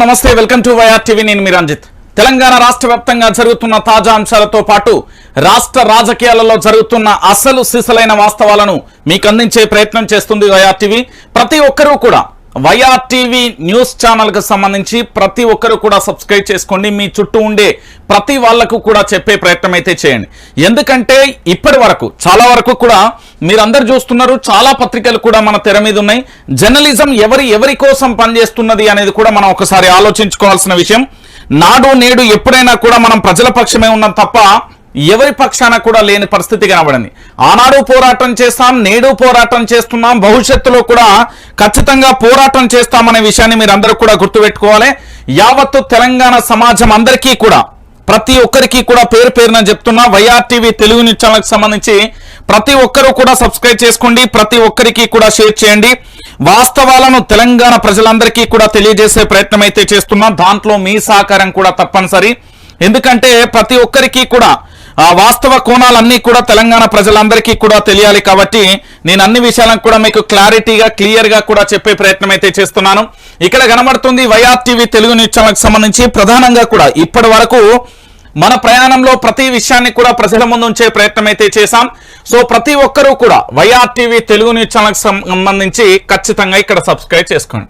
నమస్తే welcome to YR TV. నేను మీ రంజిత్. తెలంగాణ రాష్ట్ర వ్యాప్తంగా జరుగుతున్న తాజా అంశాలతో పాటు రాష్ట్ర రాజకీయాలలో జరుగుతున్న అసలు సిసలైన వాస్తవాలను మీకు అందించే ప్రయత్నం చేస్తుంది వైఆర్ టీవీ. ప్రతి ఒక్కరూ కూడా వైఆర్ టీవీ న్యూస్ ఛానల్కు సంబంధించి ప్రతి ఒక్కరు కూడా సబ్స్క్రైబ్ చేసుకోండి. మీ చుట్టూ ఉండే ప్రతి వాళ్ళకు కూడా చెప్పే ప్రయత్నం అయితే చేయండి. ఎందుకంటే ఇప్పటి వరకు చాలా వరకు కూడా మీరందరు చూస్తున్నారు చాలా పత్రికలు కూడా మన తెర మీద ఉన్నాయి. జర్నలిజం ఎవరి ఎవరి కోసం పనిచేస్తున్నది అనేది కూడా మనం ఒకసారి ఆలోచించుకోవాల్సిన విషయం. నాడు నేడు ఎప్పుడైనా కూడా మనం ప్రజల పక్షమే ఉన్నాం తప్ప ఎవరి పక్షాన కూడా లేని పరిస్థితి కనబడింది. ఆనాడు పోరాటం చేస్తాం నేడు పోరాటం చేస్తున్నాం భవిష్యత్తులో కూడా ఖచ్చితంగా పోరాటం చేస్తామనే విషయాన్ని మీరు అందరూ కూడా గుర్తుపెట్టుకోవాలి. యావత్తు తెలంగాణ సమాజం అందరికీ కూడా ప్రతి ఒక్కరికి కూడా పేరు పేరున చెప్తున్నా వైఆర్టీవీ తెలుగు న్యూస్ ఛానల్కి సంబంధించి ప్రతి ఒక్కరూ కూడా సబ్స్క్రైబ్ చేసుకోండి ప్రతి ఒక్కరికి కూడా షేర్ చేయండి. వాస్తవాలను తెలంగాణ ప్రజలందరికీ కూడా తెలియజేసే ప్రయత్నం అయితే చేస్తున్నాం దాంట్లో మీ సహకారం కూడా తప్పనిసరి. ఎందుకంటే ప్రతి ఒక్కరికి కూడా ఆ వాస్తవ కోణాలన్నీ కూడా తెలంగాణ ప్రజలందరికీ కూడా తెలియాలి కాబట్టి నేను అన్ని విషయాలను కూడా మీకు క్లారిటీగా క్లియర్గా కూడా చెప్పే ప్రయత్నం అయితే చేస్తున్నాను. ఇక్కడ కనబడుతుంది వైఆర్ టీవీ తెలుగు న్యూస్ ఛానల్కి సంబంధించి ప్రధానంగా కూడా ఇప్పటి వరకు మన ప్రయాణంలో ప్రతి విషయాన్ని కూడా ప్రజల ముందు ఉంచే ప్రయత్నం అయితే చేశాం. సో ప్రతి ఒక్కరూ కూడా వైఆర్ టీవీ తెలుగు న్యూస్ ఛానల్కి సంబంధించి ఖచ్చితంగా ఇక్కడ సబ్స్క్రైబ్ చేసుకోండి.